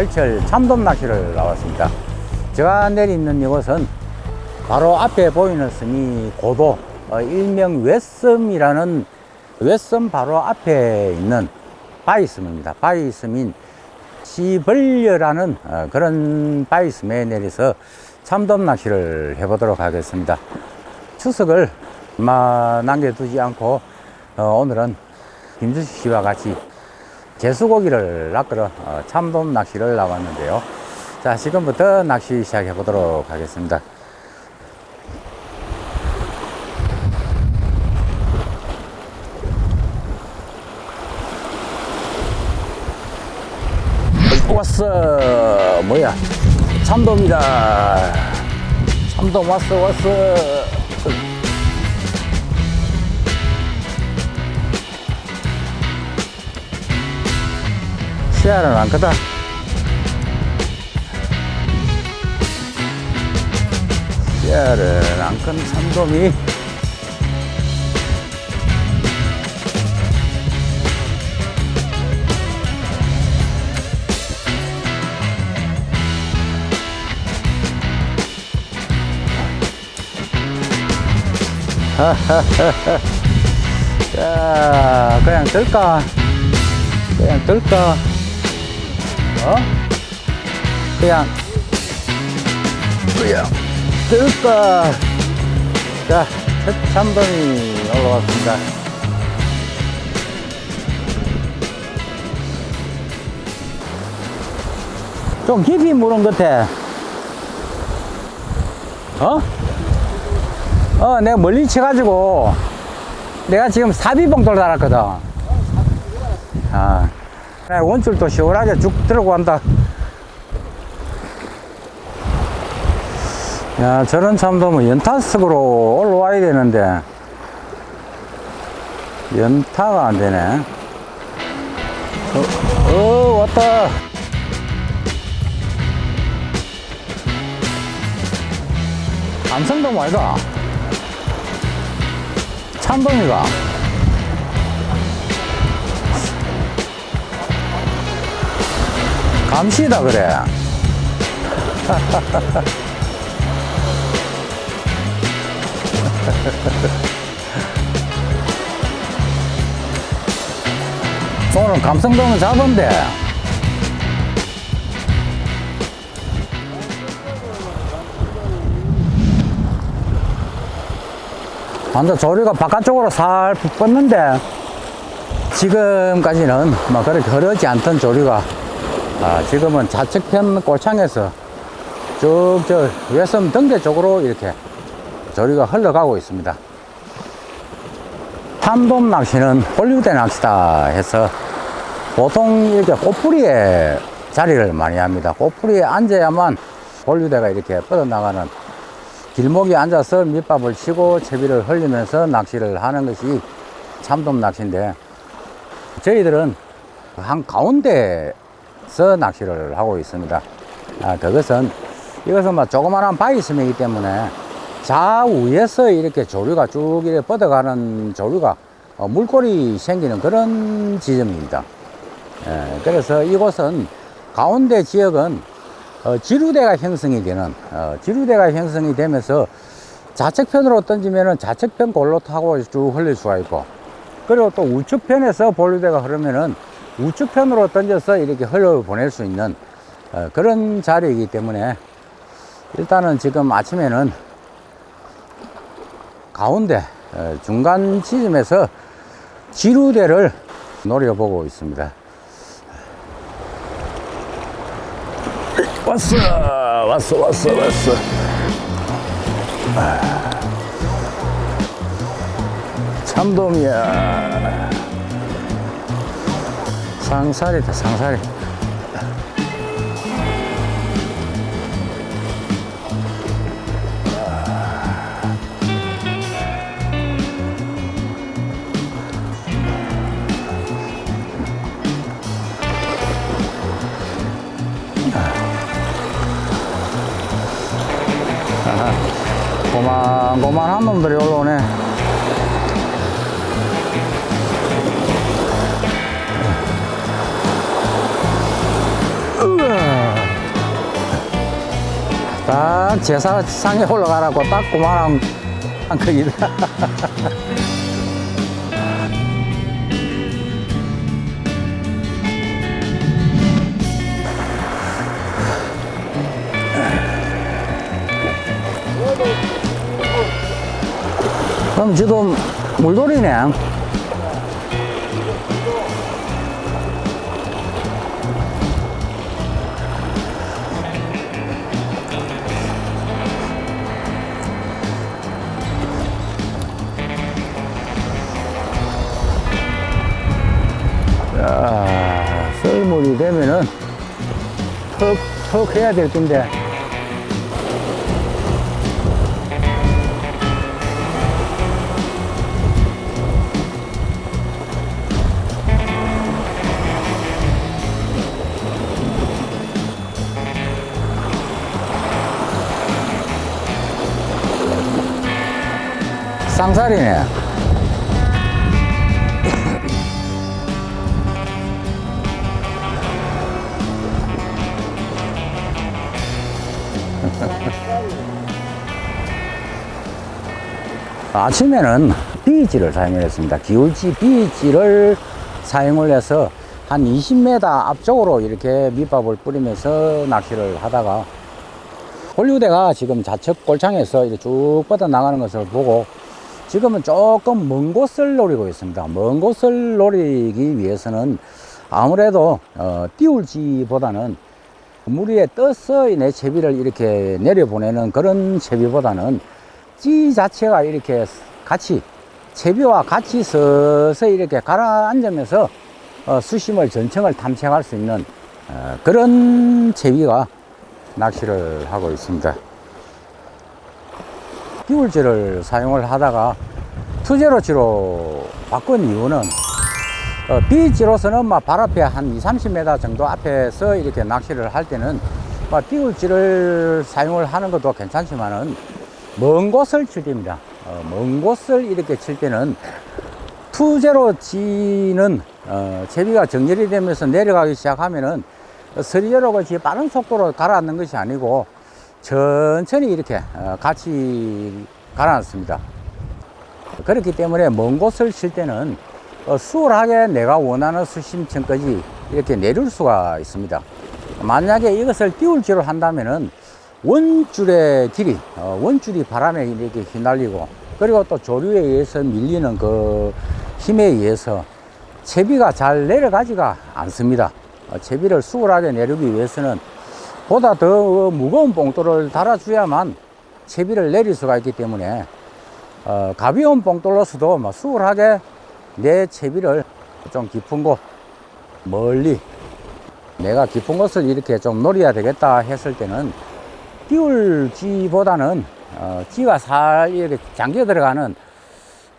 가을철 참돔 낚시를 나왔습니다. 제가 내리 있는 이곳은 바로 앞에 보이는 섬이 고도, 어, 일명 웨섬이라는 웨섬 바로 앞에 있는 바이섬입니다. 바이섬인 시벌려라는 어, 그런 바이섬에 내려서 참돔 낚시를 해보도록 하겠습니다. 추석을 마 남겨두지 않고 어, 오늘은 김주식 씨와 같이 제수고기를 낚으러 어, 참돔 낚시를 나왔는데요. 자, 지금부터 낚시 시작해 보도록 하겠습니다. 왔어 뭐야 참돔이다 참돔 왔어 왔어 씨알은 안 크다 씨알은 안큰 참돔이 자, 그냥 들까? 그냥 들까? 어? 그냥, 그냥 들까? 자, 첫 참돔이 올라왔습니다. 좀 깊이 물은 것 같아. 어? 어, 내가 멀리 쳐가지고, 내가 지금 사비봉돌 달았거든. 아, 내가 원줄도 시원하게 쭉 들어고 간다. 야, 저런 참도 뭐 연타석으로 올라와야 되는데, 연타가 안 되네. 어, 어 왔다. 감성돔 아이가? 참돔이가? 감시다 그래. 오늘 감성돔은 잡은데. 완전 조리가 바깥쪽으로 살 뻗는데 지금까지는 뭐 그렇게 흐르지 않던 조리가 아, 지금은 좌측편 골창에서 쭉 저 외섬 등대 쪽으로 이렇게 조리가 흘러가고 있습니다. 참돔 낚시는 홀리우드 낚시다 해서 보통 이렇게 꽃뿌리에 자리를 많이 합니다. 꽃뿌리에 앉아야만 홀리우드가 이렇게 뻗어나가는 길목에 앉아서 밑밥을 치고 채비를 흘리면서 낚시를 하는 것이 참돔 낚시인데 저희들은 한 가운데 서 낚시를 하고 있습니다. 아, 그것은 이것은 뭐 조그마한 바위 섬이기 때문에 좌우에서 이렇게 조류가 쭉 이렇게 뻗어가는 조류가 어, 물꼬리 생기는 그런 지점입니다. 예, 그래서 이곳은 가운데 지역은 어, 지루대가 형성이 되는 어, 지루대가 형성이 되면서 좌측편으로 던지면은 좌측편 골로 타고 쭉 흘릴 수가 있고 그리고 또 우측편에서 볼류대가 흐르면은 우측편으로 던져서 이렇게 흘려 보낼 수 있는 어, 그런 자리이기 때문에 일단은 지금 아침에는 가운데 어, 중간 지점에서 지루대를 노려보고 있습니다. 왔어! 왔어 왔어 왔어. 아, 참돔이야 상살이다 상살이 고만고만한 놈들이 올라오네 딱 제사상에 올라가라고 딱 그만한 한 크기다. 그럼 지금 물돌이네. 턱, 턱 해야 될 텐데. 쌍살이네. 아침에는 비지를 사용했습니다. 기울지 비지를 사용을 해서 한 20m 앞쪽으로 이렇게 밑밥을 뿌리면서 낚시를 하다가 홀류대가 지금 좌측 골창에서 이렇게 쭉 뻗어 나가는 것을 보고 지금은 조금 먼 곳을 노리고 있습니다. 먼 곳을 노리기 위해서는 아무래도 어, 띄울지보다는 물 위에 떠서 내 채비를 이렇게 내려보내는 그런 채비보다는 찌 자체가 이렇게 같이 채비와 같이 서서 이렇게 가라앉으면서 어, 수심을 전청을 탐색할 수 있는 어, 그런 채비가 낚시를 하고 있습니다. 비울지를 사용을 하다가 투제로지로 바꾼 이유는 어, 비지로서는 막 발 앞에 한 2, 30m 정도 앞에서 이렇게 낚시를 할 때는 막 비울지를 사용을 하는 것도 괜찮지만은 먼 곳을 칠 때입니다. 어, 먼 곳을 이렇게 칠 때는 투제로 지는 어, 제비가 정렬이 되면서 내려가기 시작하면은 서리제로 같이 빠른 속도로 가라앉는 것이 아니고 천천히 이렇게 어, 같이 가라앉습니다. 그렇기 때문에 먼 곳을 칠 때는 어, 수월하게 내가 원하는 수심층까지 이렇게 내릴 수가 있습니다. 만약에 이것을 띄울지로 한다면은 원줄의 길이, 어, 원줄이 바람에 이렇게 휘날리고 그리고 또 조류에 의해서 밀리는 그 힘에 의해서 채비가 잘 내려가지가 않습니다. 어, 채비를 수월하게 내리기 위해서는 보다 더 무거운 봉돌을 달아줘야만 채비를 내릴 수가 있기 때문에 어, 가벼운 봉돌로서도 뭐 수월하게 내 채비를 좀 깊은 곳 멀리 내가 깊은 곳을 이렇게 좀 노려야 되겠다 했을 때는 띄울지보다는 어, 지가 살 이렇게 잠겨 들어가는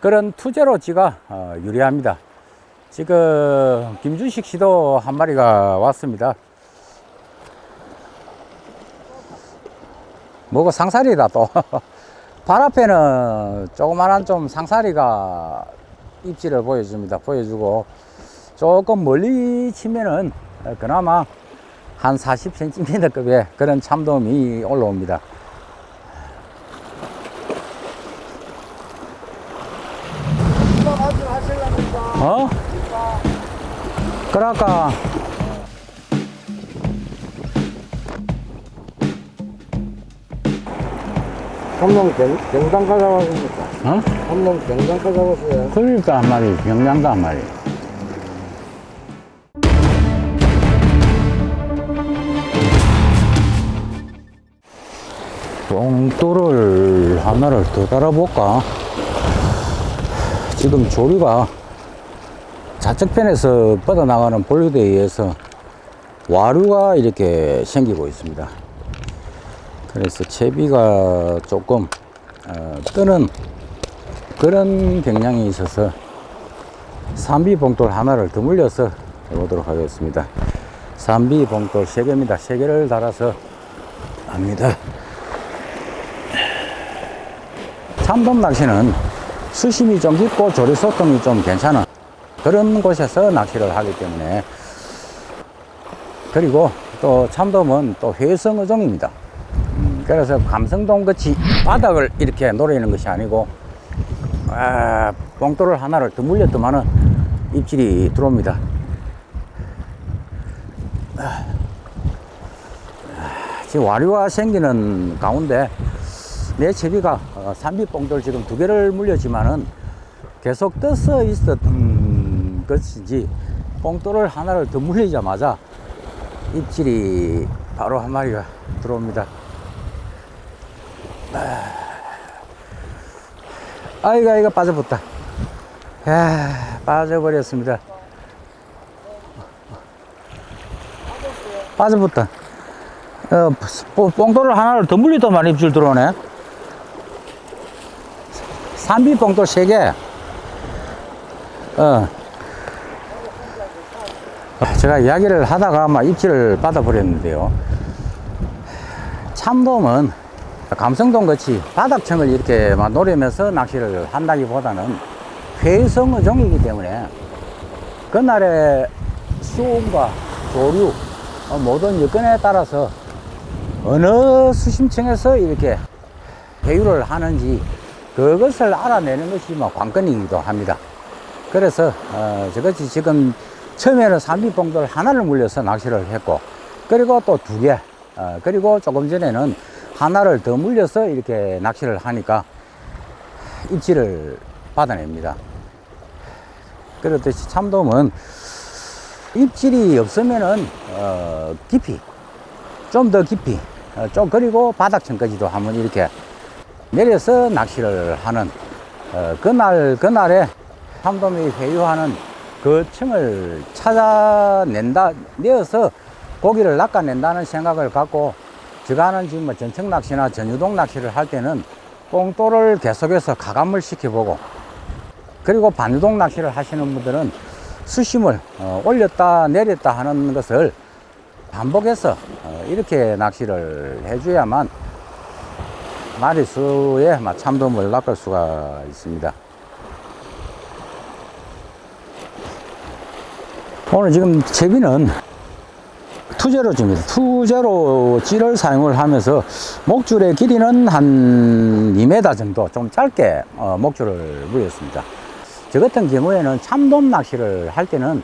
그런 투제로 지가 어, 유리합니다. 지금 김주식 씨도 한 마리가 왔습니다. 뭐고 상사리다 또. 발 앞에는 조그만한 좀 상사리가 입지를 보여줍니다. 보여주고 조금 멀리 치면은 어, 그나마 한 40cm급의 그런 참돔이 올라옵니다. 어? 그러니까 삼놈 경당가 잡았습니까? 어? 삼놈 경당가 잡았어요. 그러니까 한 마리, 병장도 한 마리. 봉돌을 하나를 더 달아볼까? 지금 조류가 좌측편에서 뻗어나가는 볼륨에 의해서 와류가 이렇게 생기고 있습니다. 그래서 채비가 조금 어, 뜨는 그런 경향이 있어서 삼비 봉돌 하나를 더 물려서 해보도록 하겠습니다. 삼비 봉돌 3개입니다. 3개를 달아서 합니다. 참돔 낚시는 수심이 좀 깊고 조리 소통이 좀 괜찮은 그런 곳에서 낚시를 하기 때문에 그리고 또 참돔은 또 회성 어종입니다. 음, 그래서 감성동 같이 바닥을 이렇게 노리는 것이 아니고 아, 봉돌을 하나를 더 물렸더만은 입질이 들어옵니다. 아, 지금 와류가 생기는 가운데 내 채비가 어, 산비봉돌 지금 두 개를 물렸지만은 계속 떠서 있었던 것인지 봉돌을 하나를 더 물리자마자 입질이 바로 한 마리가 들어옵니다. 아이고, 아이고, 빠져붙다. 야, 빠져버렸습니다. 빠져붙다. 어, 뽕- 뽕돌을 하나를 더 물리더만 입질 들어오네. 산비 뽕돌 세 개. 어. 제가 이야기를 하다가 막 입질을 받아버렸는데요. 참돔은 감성돔 같이 바닥청을 이렇게 막 노리면서 낚시를 한다기보다는 회성 어종이기 때문에 그날의 수온과 조류 어, 모든 여건에 따라서 어느 수심층에서 이렇게 배유를 하는지 그것을 알아내는 것이 뭐 관건이기도 합니다. 그래서 어, 저것이 지금 처음에는 삼비봉돌 하나를 물려서 낚시를 했고 그리고 또 두 개, 어, 그리고 조금 전에는 하나를 더 물려서 이렇게 낚시를 하니까 입질을 받아냅니다. 그렇듯이 참돔은 입질이 없으면은 어, 깊이 좀 더 깊이 어, 좀 그리고 바닥층까지도 한번 이렇게 내려서 낚시를 하는 어, 그날 그날에 참돔이 회유하는 그 층을 찾아낸다 내어서 고기를 낚아낸다는 생각을 갖고 저가는 지금 뭐 전청 낚시나 전유동 낚시를 할 때는 뽕돌을 계속해서 가감을 시켜보고 그리고 반유동 낚시를 하시는 분들은 수심을 어, 올렸다 내렸다 하는 것을 반복해서 어, 이렇게 낚시를 해줘야만 마리수에 막 참돔을 낚을 수가 있습니다. 오늘 지금 제비는 투제로 줍니다. 투제로 찌를 사용을 하면서 목줄의 길이는 한 2m 정도 좀 짧게 어, 목줄을 물렸습니다. 저 같은 경우에는 참돔 낚시를 할 때는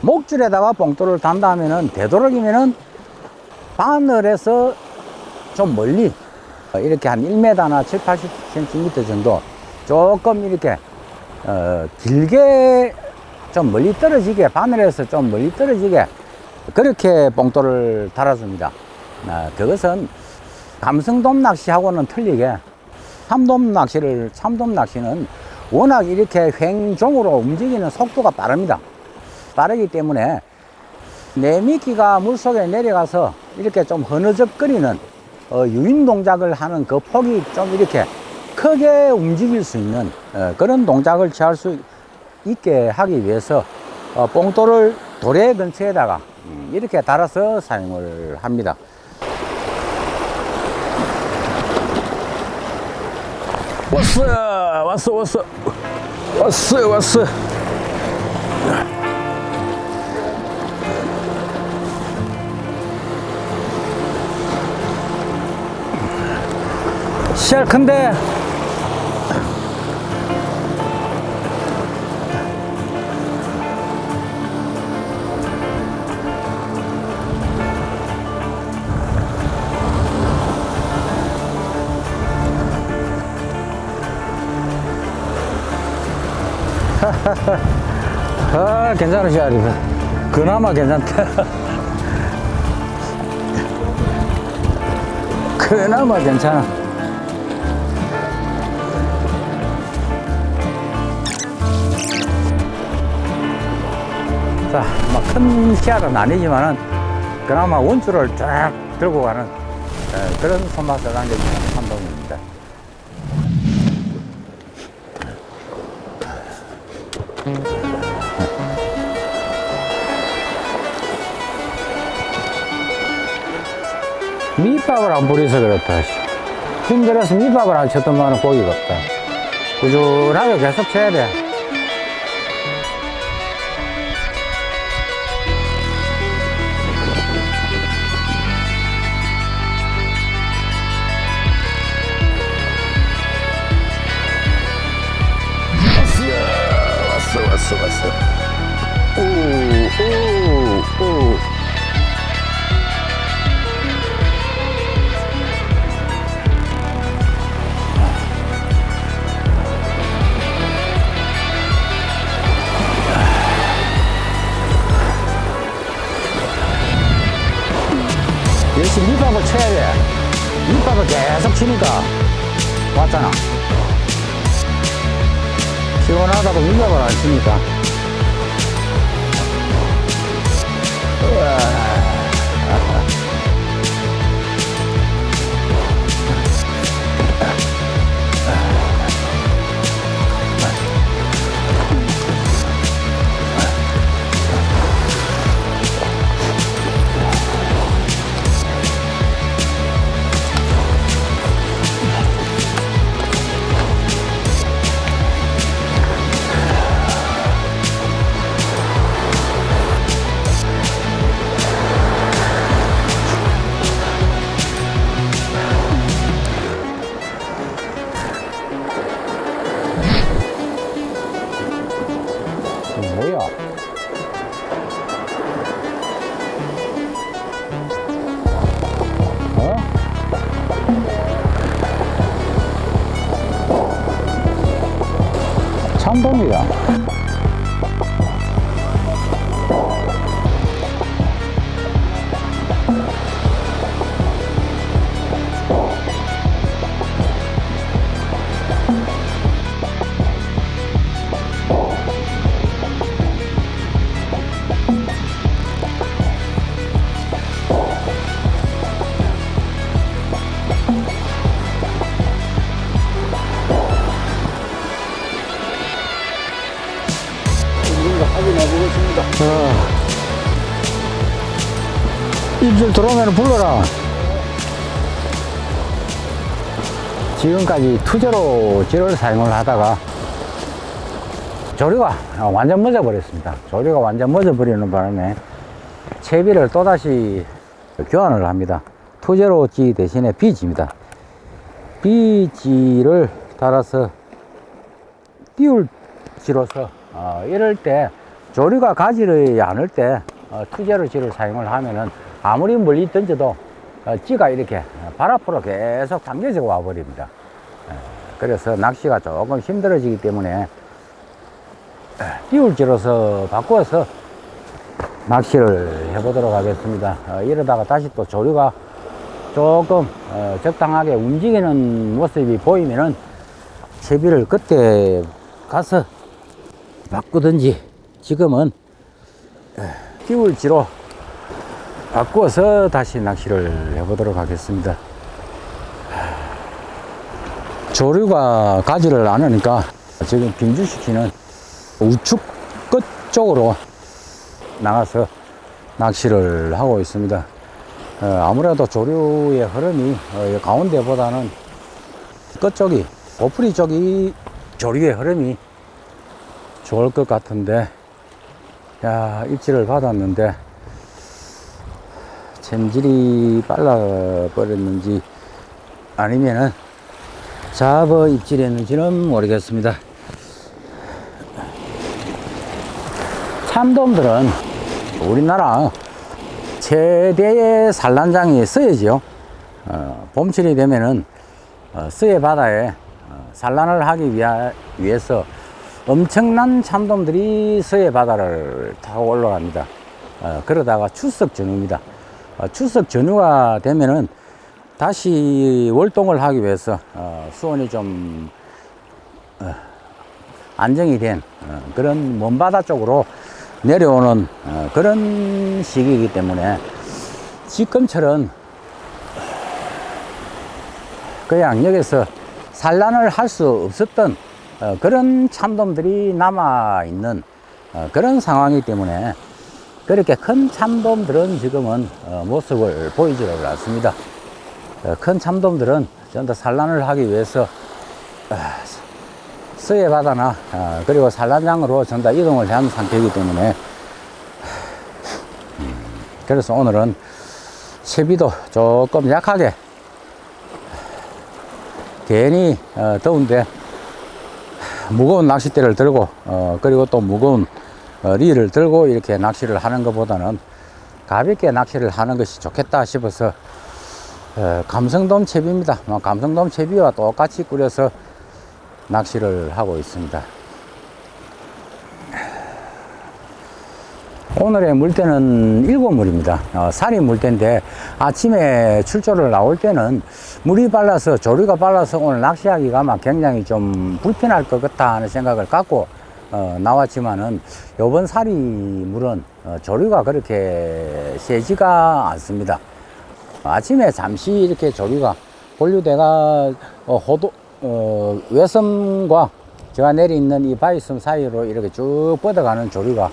목줄에다가 봉돌을 단다 하면은 되도록이면은 바늘에서 좀 멀리 어, 이렇게 한 1m나 7, 80cm 정도 조금 이렇게 어, 길게 좀 멀리 떨어지게 바늘에서 좀 멀리 떨어지게 그렇게 봉돌을 달아줍니다. 아, 그것은 감성돔 낚시하고는 틀리게 참돔 낚시를 참돔 낚시는 워낙 이렇게 횡종으로 움직이는 속도가 빠릅니다. 빠르기 때문에 내미끼가 물속에 내려가서 이렇게 좀 흐느적거리는 어, 유인 동작을 하는 그 폭이 좀 이렇게 크게 움직일 수 있는 어, 그런 동작을 취할 수 있게 하기 위해서 어, 뽕돌을 도래 근처에다가 음, 이렇게 달아서 사용을 합니다. 왔어 왔어 왔어. 왔어 왔어 씨알 큰데 아 괜찮은 씨알이다 그나마 괜찮다. 그나마 괜찮아 자, 막큰 씨알은 아니지만은 그나마 원줄을 쫙 들고 가는 에, 그런 손맛을 안겨주는 한동입니다. 밑밥을 안 뿌려서 그렇다. 힘들어서 밑밥을 안 쳤더만 고기가 없다. 꾸준하게 계속 쳐야 돼. 하다고 밑밥을 안 치니까. 이거 참돔이 어. 입질 들어오면 불러라. 지금까지 투저로 지를 사용을 하다가 조류가 완전 멎어버렸습니다. 조류가 완전 멎어버리는 바람에 채비를 또다시 교환을 합니다. 투제로 지 대신에 비지입니다. 비지를 달아서 띄울 지로서 어, 이럴 때 조류가 가지를 않을 때 어, 투제로 지를 사용을 하면은 아무리 멀리 던져도 어, 찌가 이렇게 발 앞으로 계속 당겨져 와 버립니다. 예, 그래서 낚시가 조금 힘들어지기 때문에 예, 띄울 지로서 바꾸어서 낚시를 해보도록 하겠습니다. 어, 이러다가 다시 또 조류가 조금 어, 적당하게 움직이는 모습이 보이면은 채비를 그때 가서 바꾸든지 지금은 띄울지로 바꾸어서 다시 낚시를 해보도록 하겠습니다. 조류가 가지를 않으니까 지금 김주시키는 우측 끝 쪽으로 나가서 낚시를 하고 있습니다. 어, 아무래도 조류의 흐름이 어, 이 가운데보다는 끝 쪽이 고프리 쪽이 조류의 흐름이 좋을 것 같은데 야 입질을 받았는데 챔질이 빨라 버렸는지 아니면은 잡어 입질했는지는 모르겠습니다. 참돔들은 우리나라 최대의 산란장이 쓰여지요. 어, 봄철이 되면은 어, 쓰여 바다에 어, 산란을 하기 위하, 위해서 엄청난 참돔들이 서해 바다를 타고 올라갑니다. 어, 그러다가 추석 전후입니다. 어, 추석 전후가 되면은 다시 월동을 하기 위해서 어, 수온이 좀 어, 안정이 된 어, 그런 먼바다 쪽으로 내려오는 어, 그런 시기이기 때문에 지금처럼 그냥 여기서 산란을 할 수 없었던 어, 그런 참돔들이 남아 있는 어, 그런 상황이기 때문에 그렇게 큰 참돔들은 지금은 어, 모습을 보이지를 않습니다. 어, 큰 참돔들은 전부 다 산란을 하기 위해서 아, 서해 바다나 어, 그리고 산란장으로 전부 다 이동을 한 상태이기 때문에 음, 그래서 오늘은 채비도 조금 약하게 괜히 어, 더운데 무거운 낚싯대를 들고 어, 그리고 또 무거운 어, 리를 들고 이렇게 낚시를 하는 것보다는 가볍게 낚시를 하는 것이 좋겠다 싶어서 어, 감성돔 채비입니다. 뭐 감성돔 채비와 똑같이 꾸려서 낚시를 하고 있습니다. 오늘의 물때는 일곱 물입니다. 어, 살이 물때인데 아침에 출조를 나올 때는 물이 빨라서 조류가 빨라서 오늘 낚시하기가 막 굉장히 좀 불편할 것 같다 하는 생각을 갖고 어, 나왔지만은 요번 살이 물은 어, 조류가 그렇게 세지가 않습니다. 아침에 잠시 이렇게 조류가 본류대가 어, 호도 어, 외섬과 제가 내리 있는 이 바위섬 사이로 이렇게 쭉 뻗어가는 조류가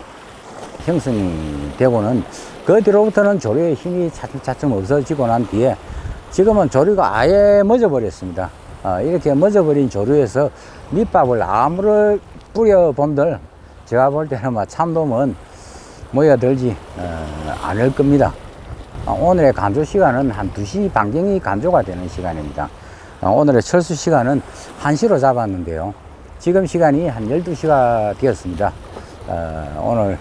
형성이 되고는 그 뒤로부터는 조류의 힘이 차츰차츰 없어지고 난 뒤에 지금은 조류가 아예 멎어버렸습니다. 어, 이렇게 멎어버린 조류에서 밑밥을 아무를 뿌려본들 제가 볼 때는 막 참돔은 모여들지 어, 않을 겁니다. 어, 오늘의 간조 시간은 한 2시 반경이 간조가 되는 시간입니다. 어, 오늘의 철수 시간은 1시로 잡았는데요. 지금 시간이 한 12시가 되었습니다. 어, 오늘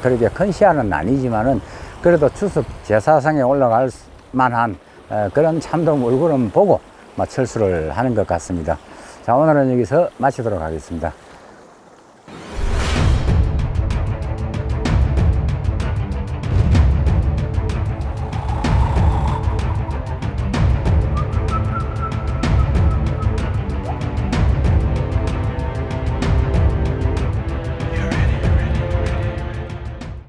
그렇게 큰 시야는 아니지만은 그래도 추석 제사상에 올라갈 만한 어, 그런 참돔 얼굴은 보고 막 철수를 하는 것 같습니다. 자, 오늘은 여기서 마치도록 하겠습니다.